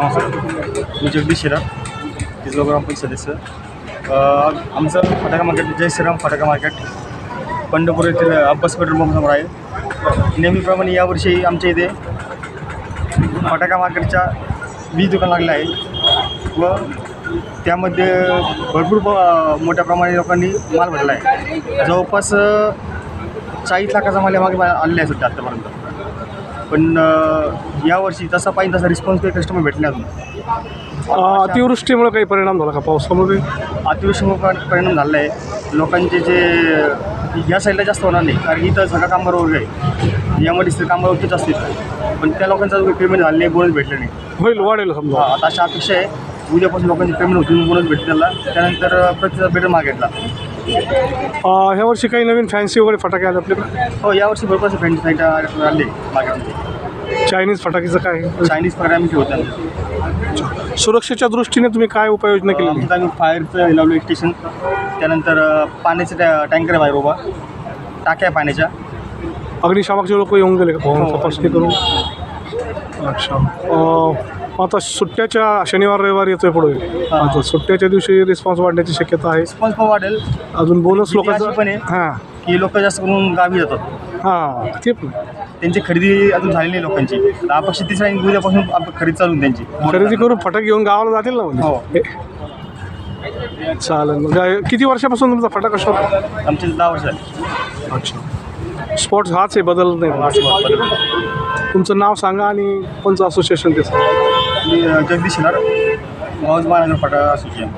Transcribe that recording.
मी जगदीश शिरा तिसगाव ग्रामपंचायत सदस्य. आमचं फटाका मार्केट जय श्रीराम फटाका मार्केट पंढरपूर येथील अब्बास पेट्रोल पंपसमोर आहे. नेहमीप्रमाणे यावर्षी आमच्या इथे फटाका मार्केटच्या वीज दुकान लागलं आहे व त्यामध्ये भरपूर मोठ्या प्रमाणे लोकांनी माल भरला आहे. जवळपास चाळीस लाखाचा माल यामागे आलेला आहे सध्या आत्तापर्यंत पण यावर्षी जसा पाहिजे तसा रिस्पॉन्स काही कस्टमर भेटले अजून. अतिवृष्टीमुळे काही परिणाम झाला का पावसामध्ये अतिवृष्टीमुळे परिणाम झाला आहे लोकांचे जे या साईडला जास्त होणार नाही. कारण इथं सगळं कामगार वर्ग आहे. यामध्ये स्त्री कामगार वर्गच असतील. पण त्या लोकांचा जो पेमेंट झालं नाही बोनस भेटलं नाही. होईल वाढेल समजा. आता अशा अपेक्षा आहे. उद्यापासून लोकांचे पेमेंट होतील बोनस भेटतील त्याला. त्यानंतर प्रतिसाद भेटेल मार्केटला ह्या वर्षी काही नवीन फॅन्सी वगैरे फटाके आले आपल्याकडे? हो यावर्षी भरपूर असे फ्रेंड साईट आले मार्केटमध्ये चायनीज फटाकेचं काय? चायनीज प्रकार आम्ही ठेवतो. सुरक्षेच्या दृष्टीने तुम्ही काय उपाययोजना केली आमचं आम्ही फायरचं लावलं एक स्टेशन. त्यानंतर अ, पाण्याचे टॅ टँकर बाहेर उभा. टाक्या आहे पाण्याच्या. अग्निशामकचे लोक येऊन गेले का? हो. तपासणी करून? अच्छा. अ, आता सुट्ट्याच्या शनिवार रविवार येतोय पुढे. हा. आता सुट्ट्याच्या दिवशी रिस्पॉन्स वाढण्याची शक्यता आहे. रिस्पॉन्स पण वाढेल. अजून बोनस भीती अशी पण लोकांचं आहे. हां. की लोक जास्त करून गावी जातात हां ते पण. त्यांची खरेदी अजून झालेली आहे लोकांची. अपेक्षा तिसऱ्या आणि उद्यापासून आप- खरेदी चालू त्यांची. खरेदी करून फटाके घेऊन गावाला जातील ना हो. म्हणजे चालेल. मग काय- किती वर्षापासून तुमचा फटाका शॉप आमचे दहा वर्ष झाले. अच्छा. स्पोर्ट्स हाच आहे बदल नाही. तुमचं नाव सांगा आणि कोणचं असोसिएशन ते सांगा मी जगदीश शिलार मौज फटा असोसिएशन